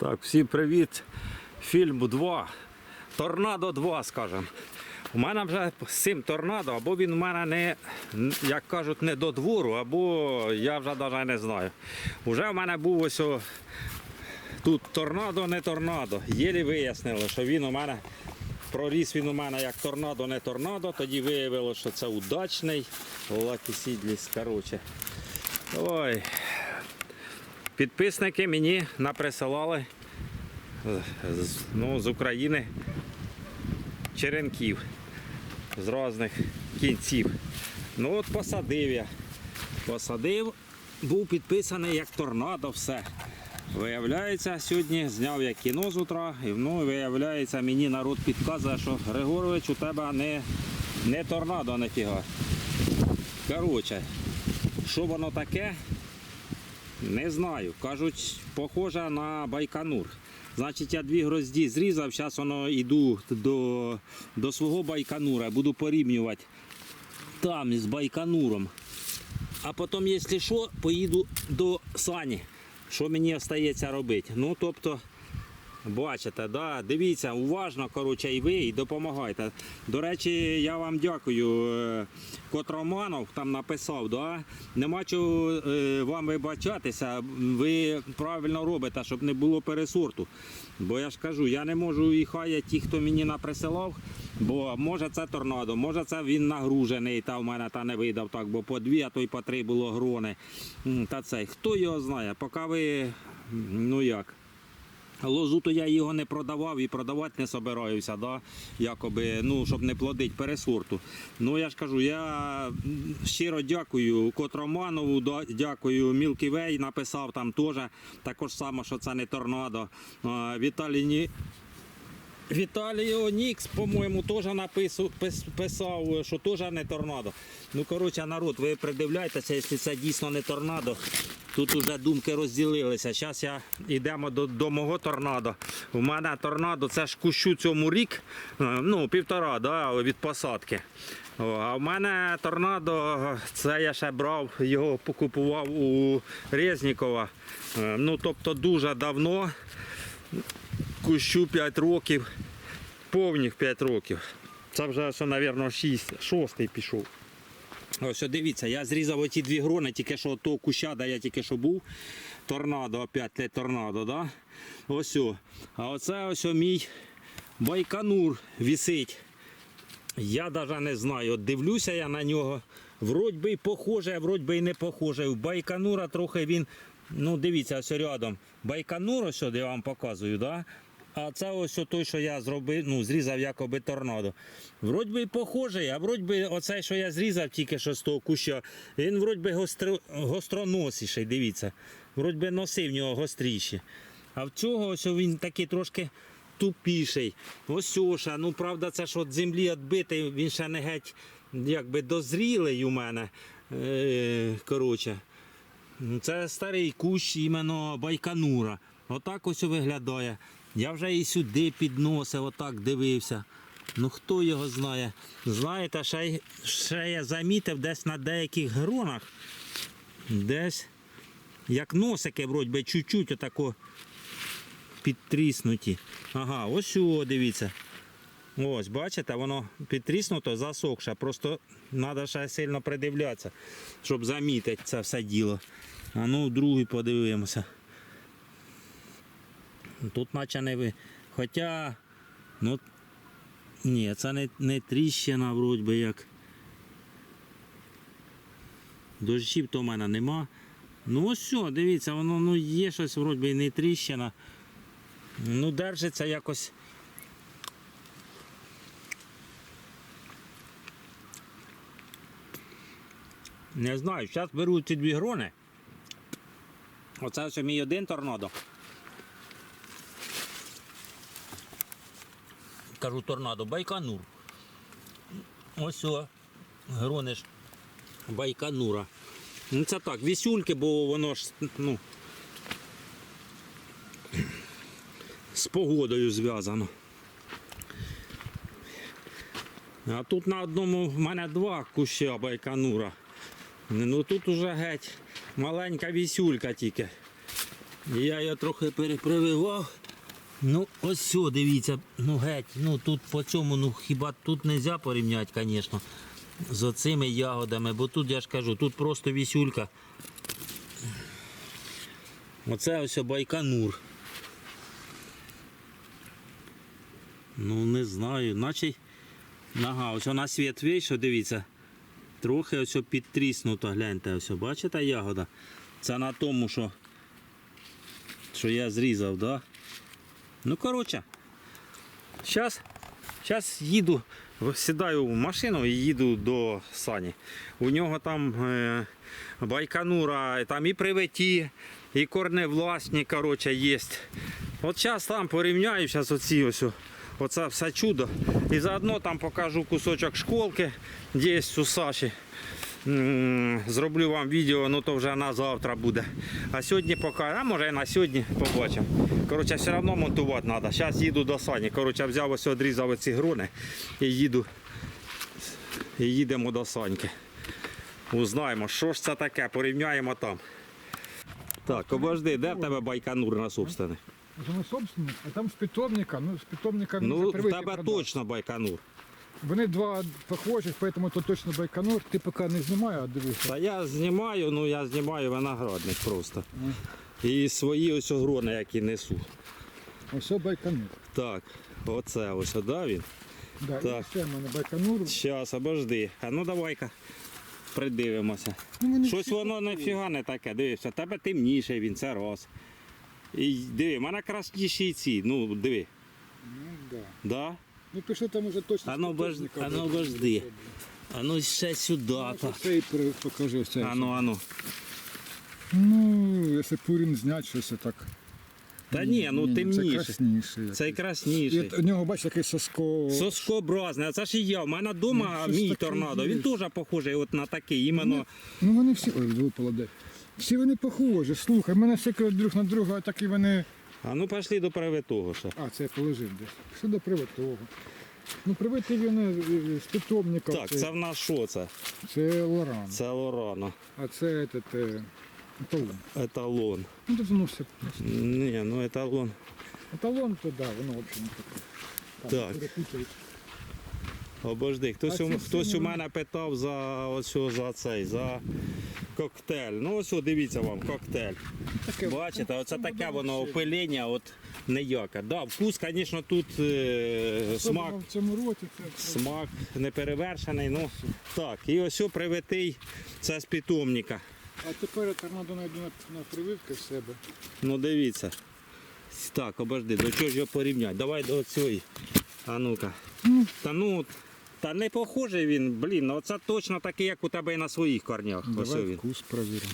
Так, всім привіт. Фільму 2. Торнадо 2, скажем. У мене вже з торнадо, або він у мене не, як кажуть, не до двору, або я вже навіть не знаю. Уже в мене був ось о, тут торнадо, не торнадо. Єлі вияснили, що він у мене проріс він у мене як торнадо, не торнадо. Тоді виявилося, що це удачний. Лакі сідліс, коротше. Ой. Підписники мені наприсилали е, ну, з України черенків з різних кінців. Ну от посадив я. Посадив, був підписаний як торнадо, все. Виявляється, сьогодні зняв я кіно з утра, і ну, виявляється, мені народ підказує, що Григорович у тебе не, не торнадо, ніфіга. Коротше, що воно таке, не знаю. Кажуть, похоже на байканур. Значить, я дві грозді зрізав, зараз воно йду до, до свого байканура, буду порівнювати там з байкануром. А потім, якщо що, поїду до сані. Що мені залишається робити? Ну, тобто, бачите, да, дивіться уважно, коротше, і ви, і допомагайте. До речі, я вам дякую. е, Котроманов там написав, да? нема чого е, вам вибачатися, ви правильно робите, щоб не було пересорту. Бо я ж кажу, я не можу і хай ті, хто мені наприсилав, бо може це торнадо, може це він нагружений, та в мене та не видав так, бо по дві, а то й по три було грони. Та цей, хто його знає, поки ви, ну як. Лозу то я його не продавав і продавати не собираюся, да? якоби, ну, щоб не плодити пересорту. Ну я ж кажу, я щиро дякую Котроманову, дякую Мілківей, написав там теж також само, що це не торнадо. Віталій. Віталій Онікс, по-моєму, теж написав, писав, що теж не торнадо. Ну, коротше, народ, ви придивляйтеся, якщо це дійсно не торнадо. Тут вже думки розділилися. Зараз я йдемо до, до мого торнадо. У мене торнадо це ж кущу цьому рік, е, ну, півтора да, від посадки. А в мене торнадо, це я ще брав, його покупував у Резнікова. Е, Ну, тобто дуже давно кущу 5 років, повних 5 років. Це вже, що, мабуть, 6, 6 пішов. Ось дивіться, я зрізав оті дві грони, тільки що того куща, де я тільки що був. Торнадо, опять торнадо, да? Ось. о. А оце ось о мій байканур висить. Я навіть не знаю. От дивлюся я на нього. Вроді би похоже, а вроді би й не похоже. У байканура трохи він. Ну, дивіться, ось рядом. Байканур, ось я вам показую, да? А це ось той, що я зробив, ну, зрізав якоби торнадо. Вроді би похожий, а вроді би оцей, що я зрізав тільки що з того куща, він вроді би гостро, гостроносіший, дивіться. Вроді би носи в нього гостріші. А в цього ось він такий трошки тупіший. Ось оша, ну правда, це ж от землі відбитий, він ще не геть якби дозрілий у мене. Е, коротше. Це старий кущ іменно байканура. Отак ось виглядає. Я вже і сюди підносив, отак дивився. Ну хто його знає. Знаєте, ще, ще я замітив десь на деяких гронах. Десь як носики, вроді би, чуть-чуть отако підтріснуті. Ага, ось о, дивіться. Ось, бачите, воно підтріснуто, засохше. Просто треба ще сильно придивлятися, щоб замітити це все діло. А ну, другий подивимося. Тут наче не ви. Хоча, ну, ні, це не, не тріщина, вроді би як. Дощів то в мене нема. Ну ось дивіться, воно ну, є щось вроді би не тріщина. Ну, держиться якось. Не знаю, зараз беру ці дві грони. Оце ось мій один торнадо. Кажу торнадо, байканур. Ось о, грони ж байканура. Ну це так, вісюльки, бо воно ж, ну, з погодою зв'язано. А тут на одному в мене два куща байканура. Ну тут уже геть маленька вісюлька тільки. Я його трохи перепрививав. Ну, ось все, дивіться, ну геть, ну тут по цьому, ну хіба тут не можна порівняти, звісно, з оцими ягодами, бо тут я ж кажу, тут просто вісюлька. Оце ось байканур. Ну не знаю, наче. Ага, ось на світ вийшов, дивіться. Трохи ось підтріснуто, гляньте, ось, бачите ягода? Це на тому, що, що я зрізав, да? Ну, коротше, зараз, зараз їду, сідаю в машину і їду до Сані. У нього там е, байканура, там і приветі, і корневласні, коротше, є. От зараз там порівняю, зараз оці ось. Оце все чудо. І заодно там покажу кусочок школки, де у Саші. Зроблю вам відео, ну то вже на завтра буде. А сьогодні покажу, а може і на сьогодні побачимо. Коротше, все одно монтувати треба. Зараз їду до Сані. Коротше, взяв ось одрізав ці грони і їду. І їдемо до Саньки. Узнаємо, що ж це таке, порівняємо там. Так, обожди, де в тебе байканур на собственний? Воно собственник, а там з питомника. Ну, з питомника Ну, в тебе продав. точно байканур. Вони два похожих, тому то точно байконур. Ти поки не знімай, а дивися. Та я знімаю, ну я знімаю виноградник просто. І свої ось грони, які несу. Ось байконур. Так, оце ось, да, він. Да, Так. і ще в мене байконур. Щас, обожди. А ну давай-ка придивимося. Ну, Щось воно нафіга не таке, дивишся, тебе темніший він, це раз. І диви, в мене красніші ці, ну диви. Ну, да. Да? Ну пішли там уже точно. А з ну, обож- питомника а ну, байконур. обожди. А ну ще сюди. Ну, так. Цей покажи цей. А ну, ну. Ну, якщо пурін зняти, щось так. Та ні, ну Це темніше. Цей якийсь. красніший. І у нього, бачиш, такий соско. Соскообразний, а це ж і я. У мене вдома Ну, щось мій таке торнадо. є. Він теж похожий от на такий, іменно. Ну вони всі. Ой, випало де. Всі вони похожі. Слухай, в мене всі друг на друга, а такі вони. А ну пішли до привитого ще. А, це положив десь. Що до привитого. Ну, привити він е, з питомника. Так, це, в нас що це? це Лоран. Це Лорана. А це этот, е, еталон. Еталон. Ну, тут воно все. Ні, ну еталон. Еталон, то да, воно взагалі не таке. Так. перепутають. Обожди, хтось, у, хтось у мене питав за ось за цей, за коктейль. Ну ось дивіться вам, коктейль. Таке, Бачите, оце таке воно вообще. опилення, от ніяке. Да, вкус, звісно, тут е, смак. в цьому це Смак не перевершений. Ну так, і ось привитий, це з питомника. А тепер торнадо найду на, на прививки в себе. Ну дивіться. Так, обожди, до чого ж його порівняти? Давай до цієї. А ну-ка. Ну. Та ну, та не похожий він, блін, ну це точно такий, як у тебе і на своїх корнях. Ось Давай він. вкус провіримо.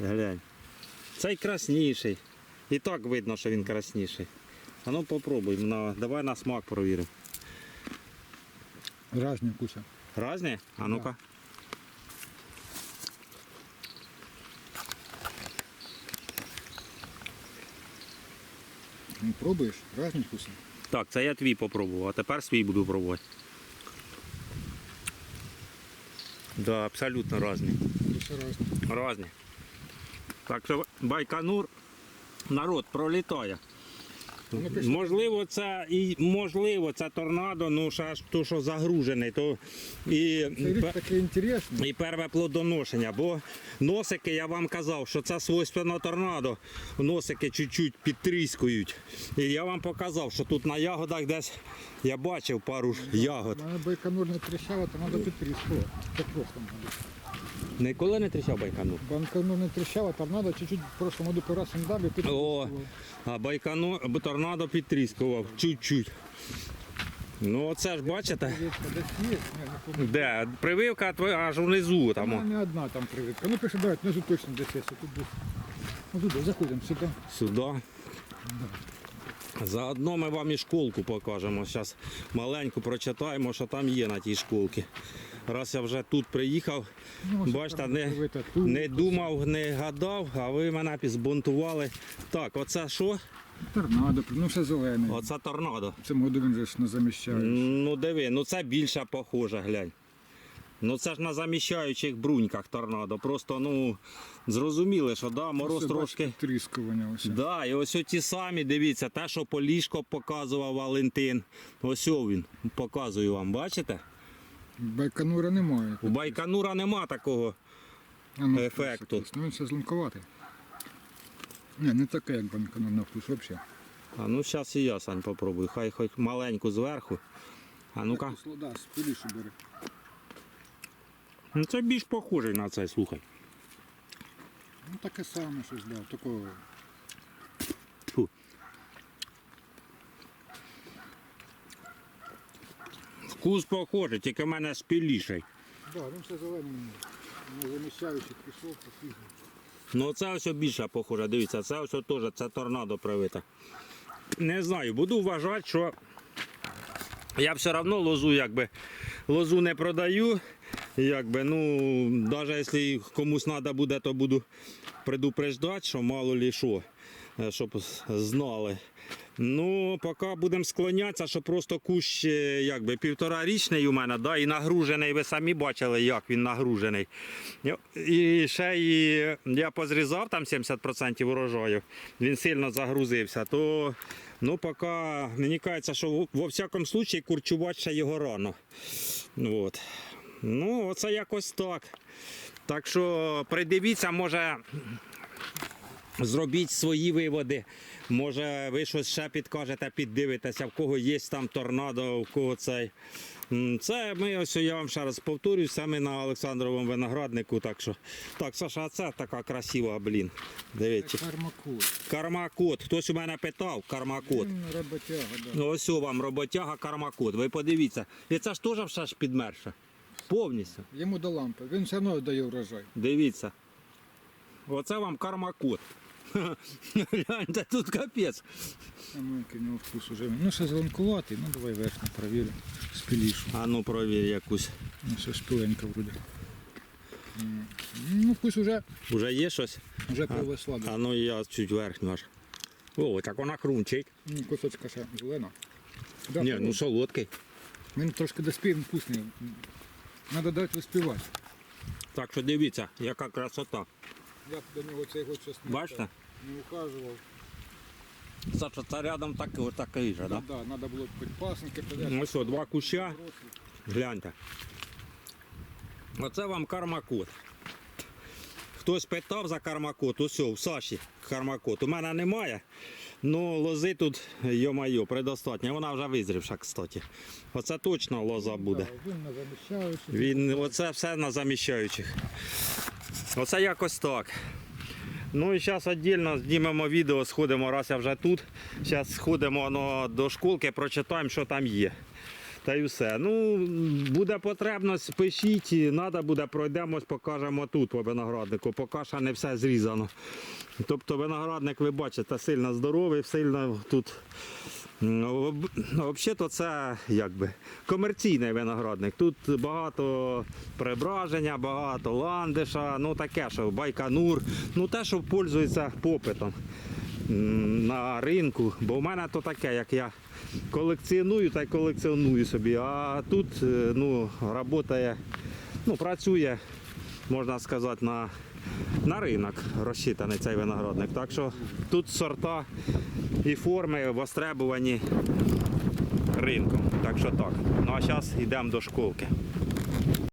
Глянь. Цей красніший. І так видно, що він красніший. А ну попробуй, на, давай на смак провіримо. Разні вкуси. Разні? А ну-ка. Ну, пробуєш? Разні вкуси. Так, це я твій попробував, а тепер свій буду пробувати. Да, абсолютно разные. Разные. Разні. Так что байканур народ пролітає. Ну. Можливо, це і можливо, це торнадо, ну ще ж то, що загружений, то і, і перше плодоношення, бо носики, я вам казав, що це свойственно торнадо. Носики чуть-чуть підтріскують. І я вам показав, що тут на ягодах десь я бачив пару ж ягод. Байконур тріщала, то треба підтріскувати. Ніколи не тріщав байканур. Байконур не тріщала, торнадо чуть-чуть в прошлому году по раз не дали, О, а байкану бо торнадо підтріскував чуть-чуть. Ну оце ж бачите, де прививка твоя аж внизу там. о, не одна там прививка. Ну пише, давай, внизу точно десь є. Тут десь. Ну туди, заходимо сюди. Сюди. Заодно ми вам і школку покажемо. Зараз маленьку прочитаємо, що там є на тій школці. Раз я вже тут приїхав, Ну, бачите, не, не думав, не гадав, а ви мене збунтували. Так, оце що? Торнадо, ну все зелене. Оце торнадо. В цьому году він же ж не заміщає. Ну диви, ну це більше похоже, глянь. Ну це ж на заміщаючих бруньках торнадо. Просто ну зрозуміли, що да, мороз трошки. Тріскування ось. Да, і ось ті самі, дивіться, те, що Полішко показував Валентин. Ось він показую вам, бачите? Байконура немає. У Байконура нема такого. А, ну, ефекту. вкус, Ну він все зеленкуватий. Ні, не таке, як байконур на вкус взагалі. А ну зараз і я Сань попробую. Хай хоч маленьку зверху. А ну-ка. Да, спіліше бери. Ну це більш похожий на це, слухай. Ну таке саме щось, да, такого. Вкус похожий, тільки в мене спіліший. Да, він все зелений. Не заміщаючи пішов, пофігу. Ну це ось більше похоже, дивіться, це ось теж це торнадо привите. Не знаю, буду вважати, що я все одно лозу якби лозу не продаю. Якби, ну, навіть якщо комусь треба буде, то буду предупреждати, що мало лі що, щоб знали. Ну, поки будемо склонятися, що просто кущ е, якби півторарічний у мене, да, і нагружений, ви самі бачили, як він нагружений. І ще і я позрізав там 70% урожаю, він сильно загрузився, то ну, поки мені кажеться, що во всякому случаї курчувати ще його рано. От. Ну, оце якось так. Так що придивіться, може зробіть свої виводи. Може, ви щось ще підкажете, піддивитеся, в кого є там торнадо, в кого цей. Це ми ось я вам ще раз повторюю, це ми на Олександровому винограднику. Так що так, Саша, а це така красива, блін. Дивіться. Кармакут. Кармакот. Хтось у мене питав, кармакот. Роботяга, да. Ну, ось у вам роботяга кармакот. Ви подивіться. І це ж теж все ж підмерше. Повністю. Йому до лампи. Він все одно дає врожай. Дивіться. Оце вам кармакот. Гляньте, тут капець. Який в нього вкус уже. Ну ще зеленкуватий, ну давай верхню перевіримо. Спілішу. А ну провір якусь. Ну все спіленька вроде. Ну вкус уже, Уже є щось? вже привесла. А ну я чуть верхню аж. О, так вона хрумчить. Ну, Кусочка ще зелена. Да, Ні, ну солодкий. Він трошки доспів, вкусний. Треба дати виспівати. Так що дивіться, яка красота. Я б до нього цей год щось не, Бачите? не ухажував. Саша, це рядом так, такий же, Да? да? Да, треба було під пасенки подати. Ну що, два куща. Гляньте. Оце вам кармакот. Хтось питав за кармакот, ось в Саші кармакот. У мене немає. Ну, лози тут, йо-майо, предостатньо. Вона вже визрівша, кстати. Оце точно лоза буде. Він не заміщаючи. Він, оце все на заміщаючих. Оце якось так. Ну і зараз віддільно знімемо відео, сходимо, раз я вже тут. Зараз сходимо ну, до школки, прочитаємо, що там є. Та й все. Ну, буде потрібність, пишіть, треба буде, пройдемось, покажемо тут по винограднику. Поки що не все зрізано. Тобто виноградник, ви бачите, сильно здоровий, сильно тут. Взагалі-то це якби комерційний виноградник. Тут багато прибраження, багато ландиша, ну таке, що байканур, ну те, що пользується попитом на ринку. Бо в мене то таке, як я колекціоную, та й колекціоную собі. А тут е, ну, працює, ну, працює, можна сказати, на, на ринок розчитаний цей виноградник. Так що тут сорта і форми востребувані ринком. Так що так. Ну а зараз йдемо до школки.